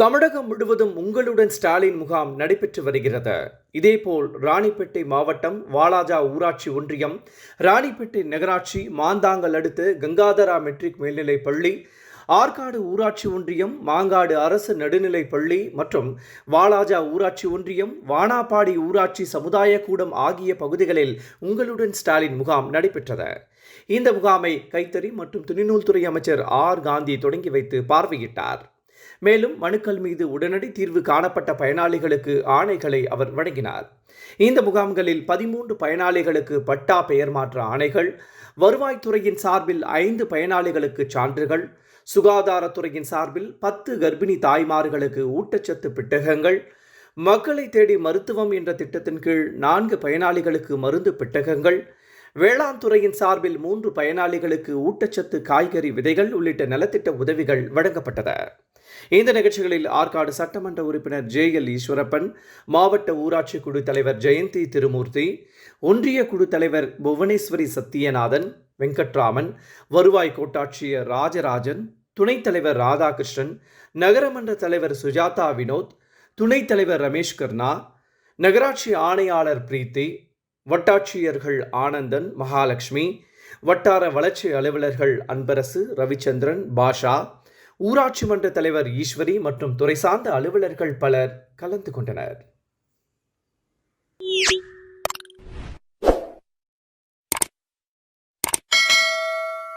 தமிழகம் முழுவதும் உங்களுடன் ஸ்டாலின் முகாம் நடைபெற்று வருகிறது. இதேபோல் ராணிப்பேட்டை மாவட்டம் வாலாஜா ஊராட்சி ஒன்றியம் ராணிப்பேட்டை நகராட்சி மாந்தாங்கல் அடுத்து கங்காதரா மெட்ரிக் மேல்நிலைப் பள்ளி ஆற்காடு ஊராட்சி ஒன்றியம் மாங்காடு அரசு நடுநிலைப் பள்ளி மற்றும் வாலாஜா ஊராட்சி ஒன்றியம் வானாப்பாடி ஊராட்சி சமுதாய கூடம் ஆகிய பகுதிகளில் உங்களுடன் ஸ்டாலின் முகாம் நடைபெற்றது. இந்த முகாமை கைத்தறி மற்றும் துணிநூல்துறை அமைச்சர் ஆர். காந்தி தொடங்கி வைத்து பார்வையிட்டார். மேலும் மனுக்கள் மீது உடனடி தீர்வு காணப்பட்ட பயனாளிகளுக்கு ஆணைகளை அவர் வழங்கினார். இந்த முகாம்களில் பதிமூன்று பயனாளிகளுக்கு பட்டா பெயர் மாற்ற ஆணைகள் வருவாய்த்துறையின் சார்பில் ஐந்து பயனாளிகளுக்கு சான்றுகள் சுகாதாரத்துறையின் சார்பில் பத்து கர்ப்பிணி தாய்மார்களுக்கு ஊட்டச்சத்து பெட்டகங்கள் மக்களை தேடி மருத்துவம் என்ற திட்டத்தின் கீழ் நான்கு பயனாளிகளுக்கு மருந்து பெட்டகங்கள் வேளாண் துறையின் சார்பில் மூன்று பயனாளிகளுக்கு ஊட்டச்சத்து காய்கறி விதைகள் உள்ளிட்ட நலத்திட்ட உதவிகள் வழங்கப்பட்டது இந்த நிகழ்ச்சிகளில் ஆற்காடு சட்டமன்ற உறுப்பினர் ஜே எல் ஈஸ்வரப்பன் மாவட்ட ஊராட்சி குழு தலைவர் ஜெயந்தி திருமூர்த்தி ஒன்றிய குழு தலைவர் புவனேஸ்வரி சத்தியநாதன் வெங்கட்ராமன் வருவாய் கோட்டாட்சியர் ராஜராஜன் துணைத் தலைவர் ராதாகிருஷ்ணன் நகரமன்ற தலைவர் சுஜாதா வினோத் துணைத் தலைவர் ரமேஷ் கர்ணா நகராட்சி ஆணையாளர் பிரீத்தி வட்டாட்சியர்கள் ஆனந்தன் மகாலட்சுமி வட்டார வளர்ச்சி அலுவலர்கள் அன்பரசு ரவிச்சந்திரன் பாஷா ஊராட்சி மன்ற தலைவர் ஈஸ்வரி மற்றும் துறை சார்ந்த அலுவலர்கள் பலர் கலந்து கொண்டனர்.